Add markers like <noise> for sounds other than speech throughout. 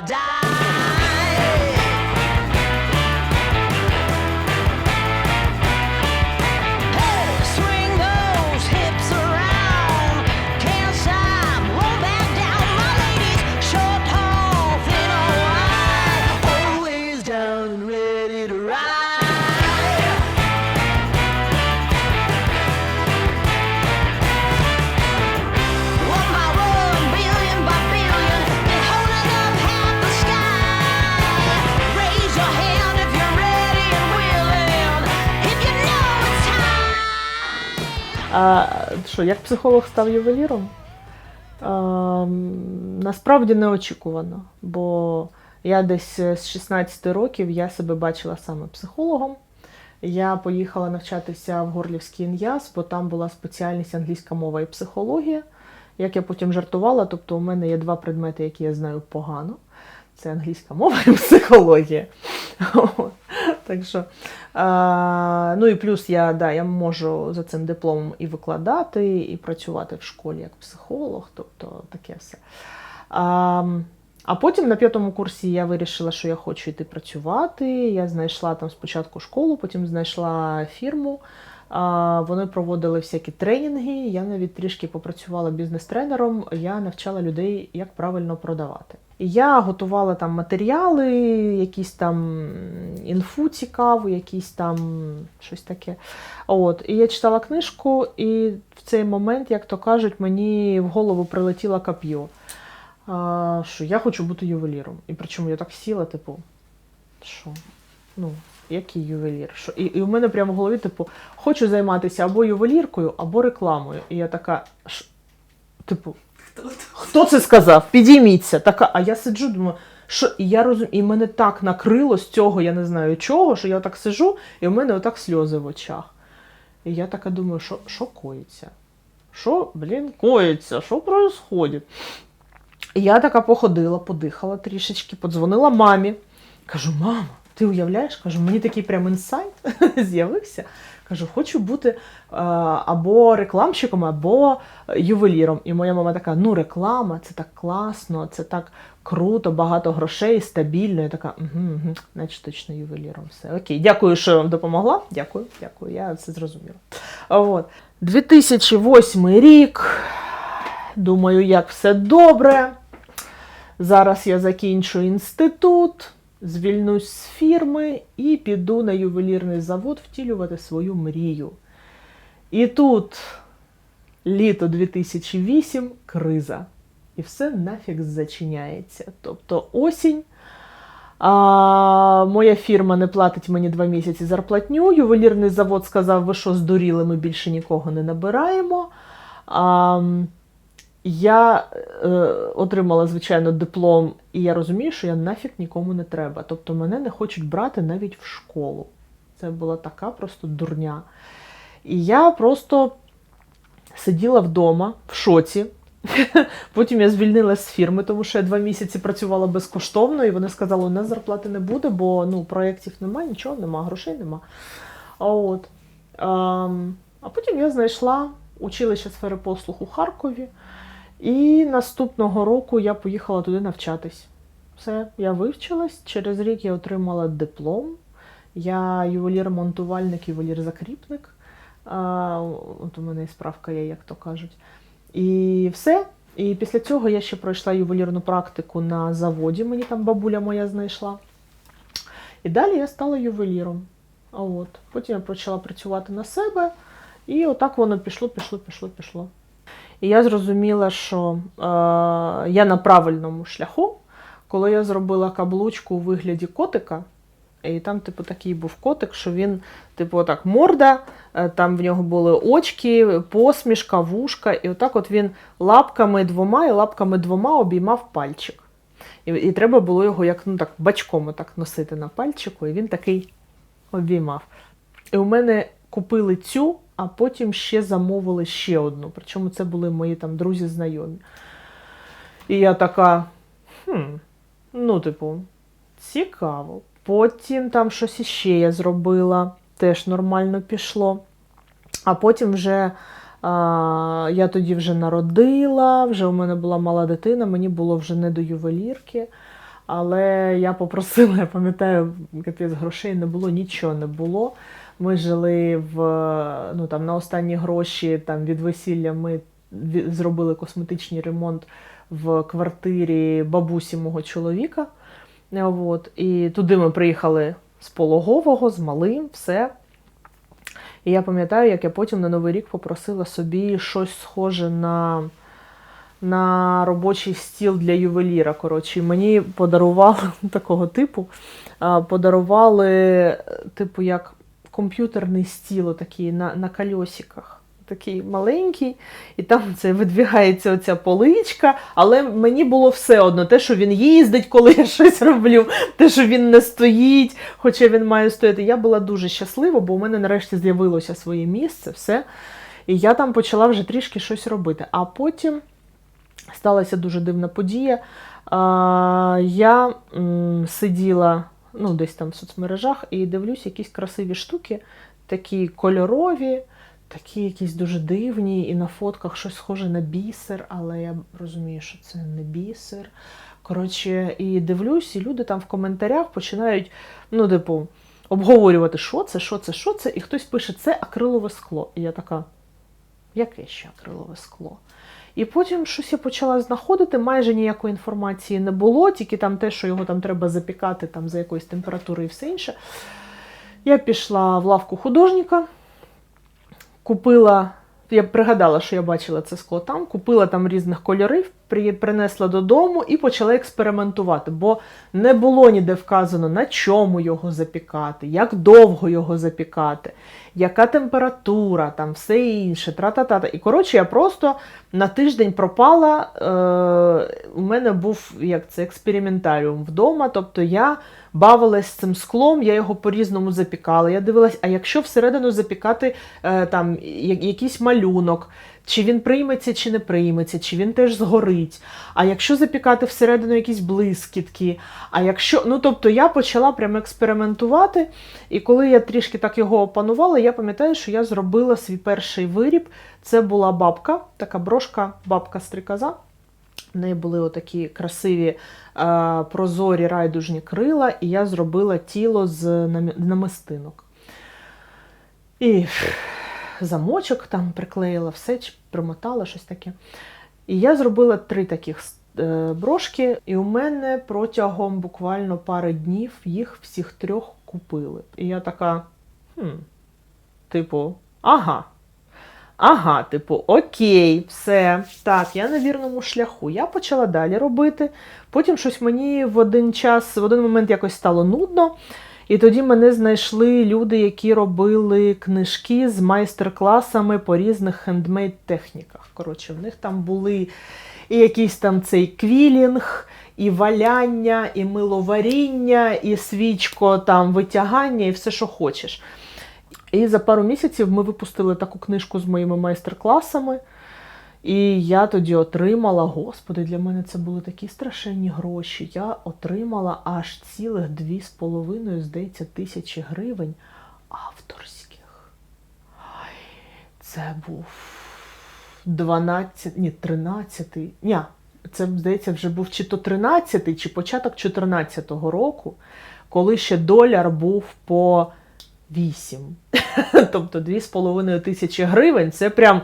die. А що, як психолог став ювеліром? А, насправді неочікувано, бо я десь з 16 років я себе бачила саме психологом. Я поїхала навчатися в Горлівський ІНЯС, бо там була спеціальність англійська мова і психологія. Як я потім жартувала, тобто у мене є два предмети, які я знаю погано. Це англійська мова і психологія. Так що, ну і плюс я, да, я можу за цим дипломом і викладати, і працювати в школі як психолог, тобто таке все. А, а потім на п'ятому курсі я вирішила, що я хочу йти працювати. Я знайшла там спочатку школу, потім знайшла фірму. Вони проводили всякі тренінги. Я навіть трішки попрацювала бізнес-тренером. Я навчала людей, як правильно продавати. Я готувала там матеріали, якісь там інфу цікаву, якісь там щось таке. От. І я читала книжку, і в цей момент, як то кажуть, мені в голову прилетіло коп'є. Що я хочу бути ювеліром. І причому я так сіла, типу, що? Ну, який ювелір? Що? І, і у мене прямо в голові, типу, хочу займатися або ювеліркою, або рекламою. І я така, «Ш- типу, хто це сказав? Підійміться. Така, а я сиджу, думаю, що і я розумію, і мене так накрило з цього, я не знаю чого, що я отак сиджу, і у мене отак сльози в очах. І я така думаю, що, що коїться? Що, блін, коїться? Що происходить? Я така походила, подихала трішечки, подзвонила мамі. Кажу, мама, ти уявляєш? Кажу, мені такий прям інсайт <laughs> з'явився. Кажу, хочу бути е, або рекламщиком, або ювеліром. І моя мама така: ну, реклама, це так класно, це так круто, багато грошей, стабільно. Я така, угу, угу, значить точно ювеліром. Все. Окей, дякую, що вам допомогла. Дякую, дякую, я все зрозуміла. От. 2008 рік. Думаю, як все добре. Зараз я закінчу інститут, звільнусь з фірми і піду на ювелірний завод втілювати свою мрію. І тут літо 2008 криза. І все нафіг зачиняється. Тобто осінь. А, моя фірма не платить мені два місяці зарплатню. Ювелірний завод сказав, ви що здуріли, ми більше нікого не набираємо. А, я е, отримала, звичайно, диплом, і я розумію, що я нафіг нікому не треба. Тобто мене не хочуть брати навіть в школу. Це була така просто дурня. І я просто сиділа вдома в шоці. <laughs> Потім я звільнилася з фірми, тому що я два місяці працювала безкоштовно, і вони сказали, у нас зарплати не буде, бо ну, проєктів немає, нічого нема, грошей нема. А, от. Ем, а потім я знайшла училище сфери послуг у Харкові. І наступного року я поїхала туди навчатись. Все, я вивчилась. Через рік я отримала диплом. Я ювелір-монтувальник, ювелір-закріпник. От у мене і справка є, як то кажуть. І все. І після цього я ще пройшла ювелірну практику на заводі, мені там бабуля моя знайшла. І далі я стала ювеліром. От. Потім я почала працювати на себе, і отак воно пішло, пішло, пішло, пішло. І я зрозуміла, що е, я на правильному шляху, коли я зробила каблучку у вигляді котика. І там, типу, такий був котик, що він, типу, отак морда, е, там в нього були очки, посмішка, вушка, і отак от він лапками двома і лапками двома обіймав пальчик. І, і треба було його як ну, так, бачком отак носити на пальчику, і він такий обіймав. І у мене купили цю, а потім ще замовили ще одну. Причому це були мої там друзі знайомі. І я така, хм, ну, типу, цікаво. Потім там щось іще я зробила, теж нормально пішло. А потім вже а, я тоді вже народила, вже у мене була мала дитина, мені було вже не до ювелірки. Але я попросила, я пам'ятаю, капець грошей не було, нічого не було. Ми жили в ну там на останні гроші там від весілля. Ми зробили косметичний ремонт в квартирі бабусі мого чоловіка. Е, От, і туди ми приїхали з пологового, з малим, все. І я пам'ятаю, як я потім на Новий рік попросила собі щось схоже на, на робочий стіл для ювеліра. Коротше, мені подарували <laughs> такого типу. Подарували, е, типу, як комп'ютерний стіл, такий на, на кольосиках. Такий маленький, і там це видвігається оця поличка, але мені було все одно, те, що він їздить, коли я щось роблю, те, що він не стоїть, хоча він має стояти. Я була дуже щаслива, бо у мене нарешті з'явилося своє місце, все. І я там почала вже трішки щось робити. А потім сталася дуже дивна подія. Я сиділа ну, десь там в соцмережах і дивлюсь якісь красиві штуки, такі кольорові, такі якісь дуже дивні, і на фотках щось схоже на бісер, але я розумію, що це не бісер. Коротше, і дивлюсь, і люди там в коментарях починають, ну, типу, обговорювати, що це, що це, що це, і хтось пише, це акрилове скло. І я така, яке ще акрилове скло? І потім щось я почала знаходити, майже ніякої інформації не було, тільки там те, що його там треба запікати там, за якоїсь температури і все інше. Я пішла в лавку художника, купила, я пригадала, що я бачила це скло там, купила там різних кольорів, принесла додому і почала експериментувати, бо не було ніде вказано, на чому його запікати, як довго його запікати, яка температура, там все інше, тра-та-та. І коротше, я просто на тиждень пропала. Е, у мене був як це експериментаріум вдома. Тобто я бавилась цим склом, я його по-різному запікала. Я дивилась, а якщо всередину запікати е, там якийсь малюнок, чи він прийметься, чи не прийметься, чи він теж згорить. А якщо запікати всередину якісь блискітки, а якщо. Ну, тобто я почала прямо експериментувати, і коли я трішки так його опанувала, я пам'ятаю, що я зробила свій перший виріб. Це була бабка, така брошка, бабка стрікоза. В неї були отакі красиві е, прозорі райдужні крила, і я зробила тіло з намистинок. І замочок там приклеїла, все чи примотала щось таке. І я зробила три таких е, брошки, і у мене протягом буквально пари днів їх всіх трьох купили. І я така, хм, типу, ага. Ага, типу, окей, все. Так, я на вірному шляху. Я почала далі робити. Потім щось мені в один час, в один момент якось стало нудно. І тоді мене знайшли люди, які робили книжки з майстер-класами по різних хендмейд техніках. Коротше, в них там були і якийсь там цей квілінг, і валяння, і миловаріння, і свічко там витягання, і все, що хочеш. І за пару місяців ми випустили таку книжку з моїми майстер-класами. І я тоді отримала, господи, для мене це були такі страшенні гроші. Я отримала аж цілих дві з половиною, здається, тисячі гривень авторських. Це був 12, ні, 13, ні, це, здається, вже був чи то 13, чи початок 14-го року, коли ще доляр був по 8. <laughs> Тобто 2,5 тисячі гривень це прям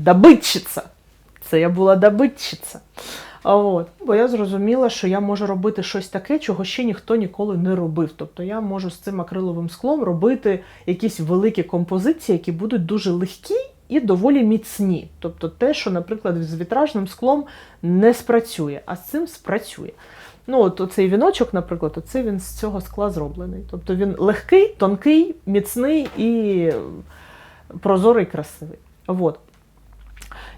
добитчиця. Це я була добитчиця. От. Бо я зрозуміла, що я можу робити щось таке, чого ще ніхто ніколи не робив. Тобто я можу з цим акриловим склом робити якісь великі композиції, які будуть дуже легкі і доволі міцні. Тобто те, що, наприклад, з вітражним склом не спрацює, а з цим спрацює. Ну, от оцей віночок, наприклад, оце він з цього скла зроблений. Тобто він легкий, тонкий, міцний і прозорий, красивий. От.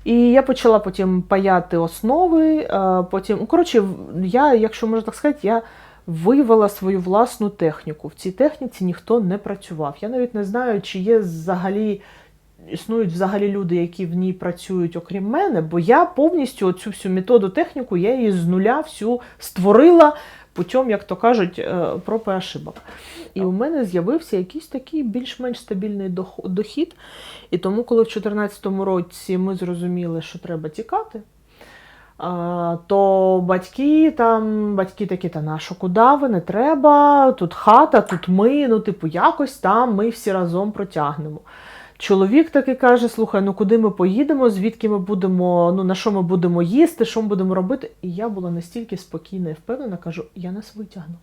І я почала потім паяти основи. е, Потім, ну, коротше, я, якщо можна так сказати, я вивела свою власну техніку. В цій техніці ніхто не працював. Я навіть не знаю, чи є взагалі. Існують взагалі люди, які в ній працюють, окрім мене, бо я повністю цю всю методу техніку, я її з нуля всю створила путем, як то кажуть, е, проб і ошибок. І у мене з'явився якийсь такий більш-менш стабільний дохід. І тому, коли в 2014 році ми зрозуміли, що треба тікати, то батьки там, батьки такі, та на що, куди ви, не треба, тут хата, тут ми, ну, типу, якось там ми всі разом протягнемо. Чоловік таки каже: слухай, ну куди ми поїдемо, звідки ми будемо, ну на що ми будемо їсти, що ми будемо робити. І я була настільки спокійна і впевнена, кажу, я нас витягну.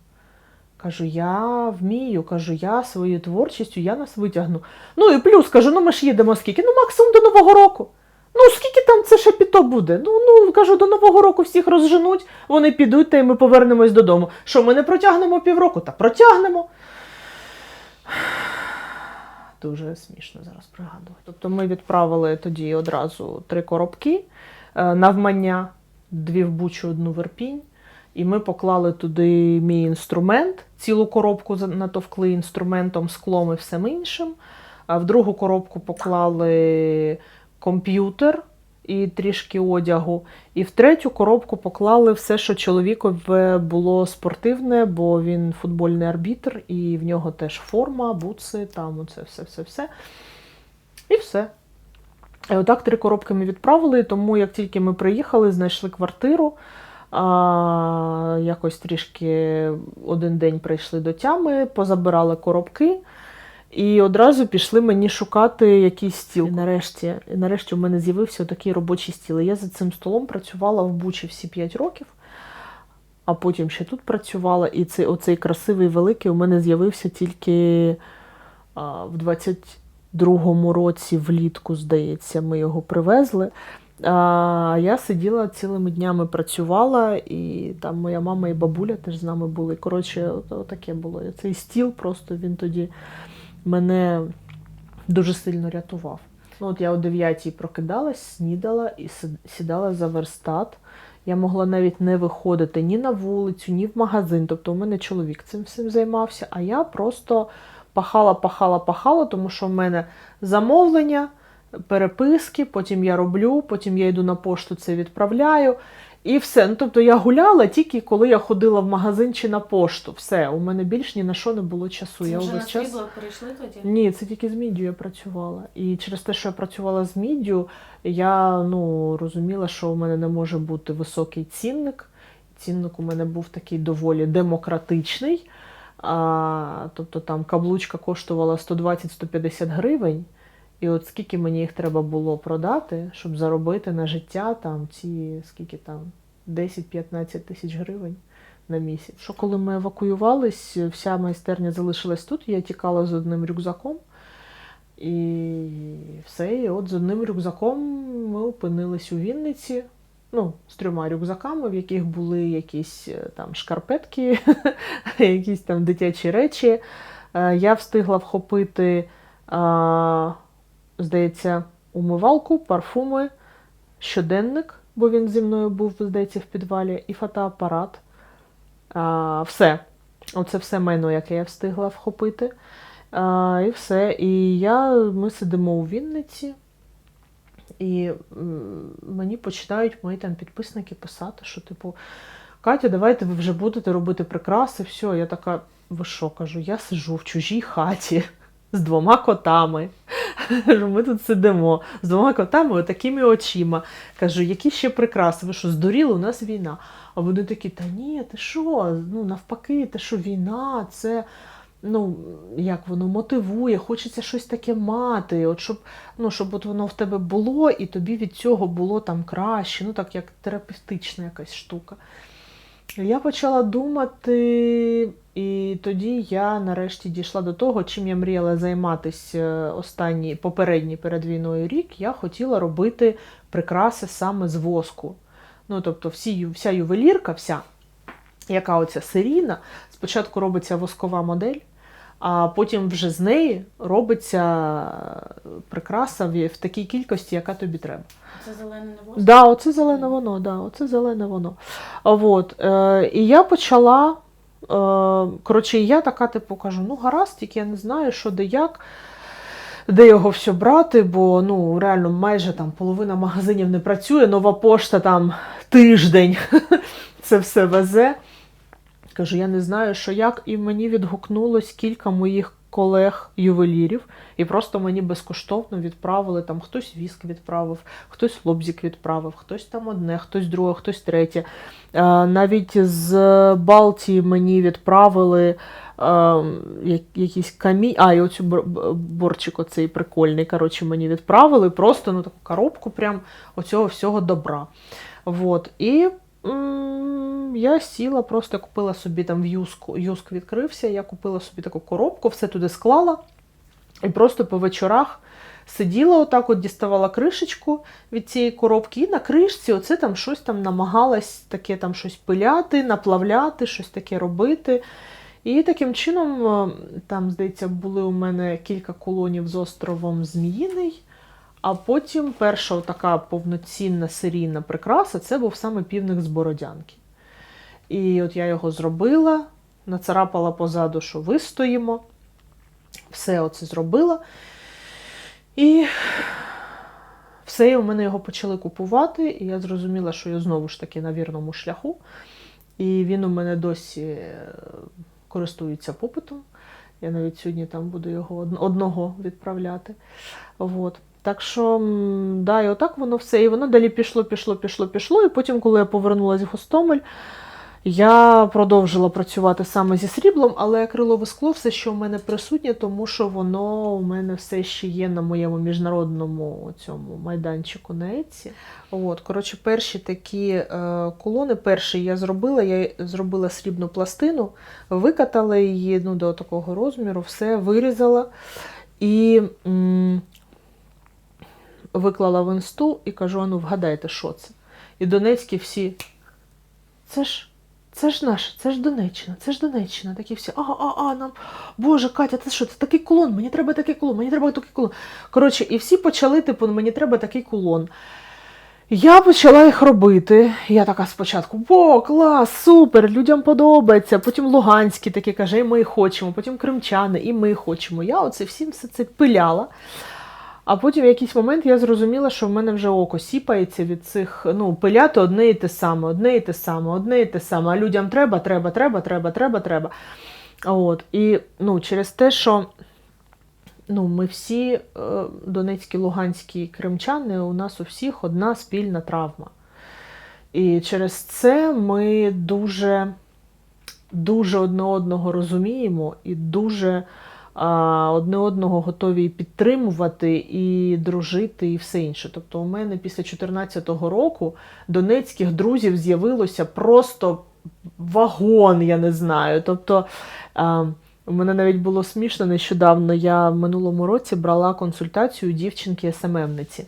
Кажу, я вмію, кажу, я своєю творчістю, я нас витягну. Ну і плюс кажу, ну ми ж їдемо скільки? Ну, максимум до Нового року. Ну, скільки там це ще піто буде? Ну, ну кажу, до Нового року всіх розженуть, вони підуть, та й ми повернемось додому. Що ми не протягнемо півроку? Та протягнемо. Дуже смішно зараз пригадувати. Тобто ми відправили тоді одразу три коробки е, навмання, дві в Бучу, одну в Ірпінь. І ми поклали туди мій інструмент, цілу коробку натовкли інструментом, склом і всім іншим. А в другу коробку поклали комп'ютер і трішки одягу. І в третю коробку поклали все, що чоловікове було спортивне, бо він футбольний арбітр, і в нього теж форма, буци, там оце все-все-все. І все. І отак три коробки ми відправили, тому як тільки ми приїхали, знайшли квартиру. А, якось трішки один день прийшли до тями, позабирали коробки. І одразу пішли мені шукати якийсь стіл. І нарешті, і нарешті у мене з'явився такий робочий стіл. Я за цим столом працювала в Бучі всі 5 років, а потім ще тут працювала. І цей, оцей красивий великий у мене з'явився тільки а, в 22-му році, влітку, здається, ми його привезли. А я сиділа цілими днями працювала, і там моя мама і бабуля теж з нами були. Коротше, таке було. Цей стіл просто він тоді мене дуже сильно рятував. Ну, от я о 9 прокидалась, снідала і сідала за верстат. Я могла навіть не виходити ні на вулицю, ні в магазин. Тобто у мене чоловік цим всім займався, а я просто пахала, пахала, пахала, тому що в мене замовлення, переписки, потім я роблю, потім я йду на пошту, це відправляю. І все. Ну, тобто я гуляла тільки коли я ходила в магазин чи на пошту. Все, у мене більш ні на що не було часу. Це я вже на час... срібло перейшли тоді? Ні, це тільки з міддю я працювала. І через те, що я працювала з міддю, я ну, розуміла, що у мене не може бути високий цінник. Цінник у мене був такий доволі демократичний. А, тобто там каблучка коштувала 120-150 гривень. І от скільки мені їх треба було продати, щоб заробити на життя там ці скільки там 10-15 тисяч гривень на місяць. Що коли ми евакуювались, вся майстерня залишилась тут, я тікала з одним рюкзаком. І все, і от з одним рюкзаком ми опинились у Вінниці. Ну, з трьома рюкзаками, в яких були якісь е, там шкарпетки, <laughs> якісь там дитячі речі. Е, Я встигла вхопити, здається, умивалку, парфуми, щоденник, бо він зі мною був, здається, в підвалі, і фотоапарат. А, все. Оце все майно, яке я встигла вхопити. А, і все. І я, ми сидимо у Вінниці, і мені починають мої там підписники писати, що, типу, Катя, давайте ви вже будете робити прикраси. Все, я така, ви що кажу, я сижу в чужій хаті з двома котами. <laughs> Кажу, Ми тут сидимо з двома котами, такими очима. Кажу, які ще прикраси? Ви що, здуріли? У нас війна. А вони такі, та ні, ти що? Ну, навпаки, те, що війна, це. Ну, як воно мотивує, хочеться щось таке мати, от щоб, ну, щоб от воно в тебе було, і тобі від цього було там краще, ну так як терапевтична якась штука. Я почала думати, і тоді я нарешті дійшла до того, чим я мріяла займатися останній попередній перед війною рік. Я хотіла робити прикраси саме з воску. Ну, тобто, всі, вся ювелірка, вся, яка оця серійна, спочатку робиться воскова модель, а потім вже з неї робиться прикраса в, такій кількості, яка тобі треба. Це зелене не воск? Да, оце зелене воно, да, оце зелене воно. От, е, і я почала. Е, коротше, я така, типу, кажу: ну, гаразд, тільки я не знаю, що де як, де його все брати, бо ну, реально майже там половина магазинів не працює, нова пошта там тиждень <laughs> це все везе. Кажу, я не знаю, що як, і мені відгукнулось кілька моїх колег ювелірів, і просто мені безкоштовно відправили там хтось віск відправив, хтось лобзик відправив, хтось там одне, хтось друге, хтось третє. Е, Навіть з Балтії мені відправили е, якийсь камінь. А, і оцю борчик оцей прикольний. Коротше, мені відправили просто ну, таку коробку прям оцього всього добра. Вот. І я сіла, просто купила собі там в юску, юск відкрився, я купила собі таку коробку, все туди склала. І просто по вечорах сиділа отак, от діставала кришечку від цієї коробки, і на кришці оце там щось там намагалась таке там щось пиляти, наплавляти, щось таке робити. І таким чином, е, там, здається, були у мене кілька колонів з островом Зміїний. А потім перша така повноцінна серійна прикраса це був саме півник з Бородянки. І от я його зробила, нацарапала позаду, що вистоїмо. Все оце зробила. І все, і у мене його почали купувати, і я зрозуміла, що я знову ж таки на вірному шляху. І він у мене досі е, користується попитом. Я навіть сьогодні там буду його одного відправляти. От. Так що, да, і отак воно все. І воно далі пішло, пішло, пішло, пішло. І потім, коли я повернулася в Гостомель, я продовжила працювати саме зі сріблом, але акрилове скло все ще у мене присутнє, тому що воно у мене все ще є на моєму міжнародному цьому майданчику на Еці. От, коротше, перші такі е, колони, перший я зробила, я зробила срібну пластину, викатала її ну, до такого розміру, все вирізала і м, виклала в інсту і кажу: а ну вгадайте, що це? І донецькі всі. Це ж. Це ж наше, це ж Донеччина, це ж Донеччина. Такі всі, а, а, а, нам, Боже, Катя, це що? Це такий кулон, мені треба такий кулон, мені треба такий кулон. Коротше, і всі почали, типу, мені треба такий кулон. Я почала їх робити. Я така спочатку: о, клас, супер, людям подобається. Потім Луганські такі каже, і ми хочемо, потім кримчани, і ми хочемо. Я оце всім все це пиляла. А потім в якийсь момент я зрозуміла, що в мене вже око сіпається від цих, ну, пиляти одне і те саме, одне і те саме, одне і те саме. А людям треба, треба, треба, треба, треба, треба. От. І ну, через те, що ну, ми всі е, донецькі, луганські кримчани, у нас у всіх одна спільна травма. І через це ми дуже, дуже одне одного розуміємо і дуже одне одного готові підтримувати, і дружити, і все інше. Тобто, у мене після 2014 року донецьких друзів з'явилося просто вагон, я не знаю. Тобто, у мене навіть було смішно нещодавно. Я в минулому році брала консультацію дівчинки СММниці.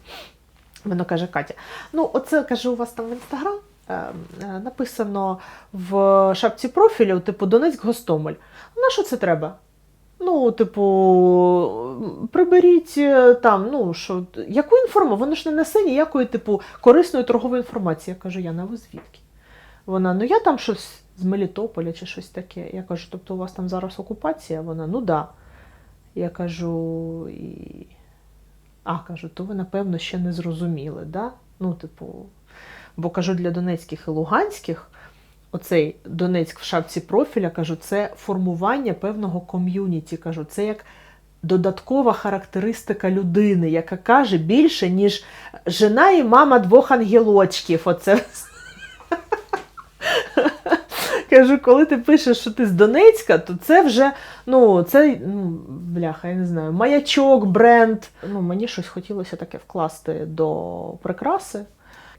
Вона каже: Катя, ну, оце каже, у вас там в інстаграм. е, е, Написано в шапці профілю, типу Донецьк Гостомель. На що це треба? Ну, типу, приберіть е, там, ну що, яку інформацію? Воно ж не несе ніякої, типу, корисної торгової інформації. Я кажу, Яна, ви звідки? Вона, ну я там щось з Мелітополя чи щось таке. Я кажу, тобто у вас там зараз окупація? Вона, ну да. Я кажу, і. А, кажу, то ви, напевно, ще не зрозуміли, да? Ну, типу, бо кажу, для донецьких і луганських оцей Донецьк в шапці профіля, кажу, це формування певного ком'юніті. Кажу, це як додаткова характеристика людини, яка каже більше, ніж жена і мама двох ангелочків. Оце. Кажу, коли ти пишеш, що ти з Донецька, то це вже, ну, це, ну, бляха, я не знаю, маячок, бренд. Ну, мені щось хотілося таке вкласти до прикраси.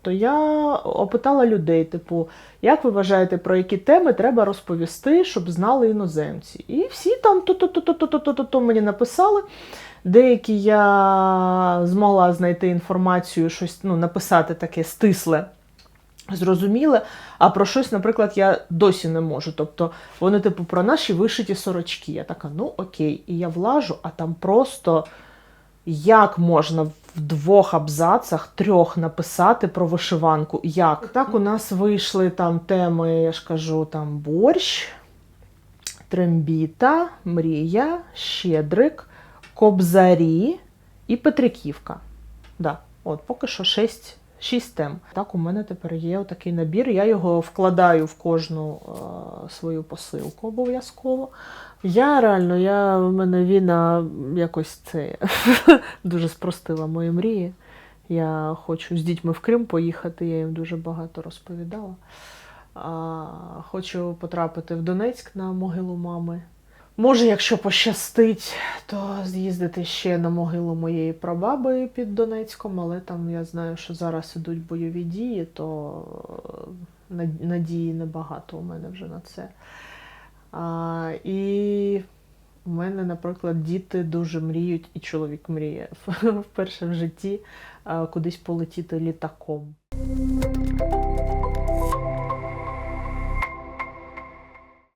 То я опитала людей, типу, як ви вважаєте, про які теми треба розповісти, щоб знали іноземці? І всі там то-то-то-то-то-то-то мені написали. Деякі я змогла знайти інформацію, щось ну, написати таке стисле, зрозуміле, а про щось, наприклад, я досі не можу. Тобто вони, типу, про наші вишиті сорочки. Я така, ну окей, і я влажу, а там просто як можна в двох абзацах, трьох написати про вишиванку? Як? Так у нас вийшли там теми, я ж кажу, там борщ, трембіта, мрія, щедрик, кобзарі і Петриківка. Да, от поки що шість, Шість тем. Так, у мене тепер є такий набір. Я його вкладаю в кожну е, свою посилку обов'язково. Я реально, я, в мене війна якось це <laughs> дуже спростила мої мрії. Я хочу з дітьми в Крим поїхати, я їм дуже багато розповідала. А, хочу потрапити в Донецьк на могилу мами. Може, якщо пощастить, то з'їздити ще на могилу моєї прабаби під Донецьком, але там я знаю, що зараз ідуть бойові дії, то е, надії небагато у мене вже на це. А, І в мене, наприклад, діти дуже мріють, і чоловік мріє <laughs> вперше в житті кудись полетіти літаком.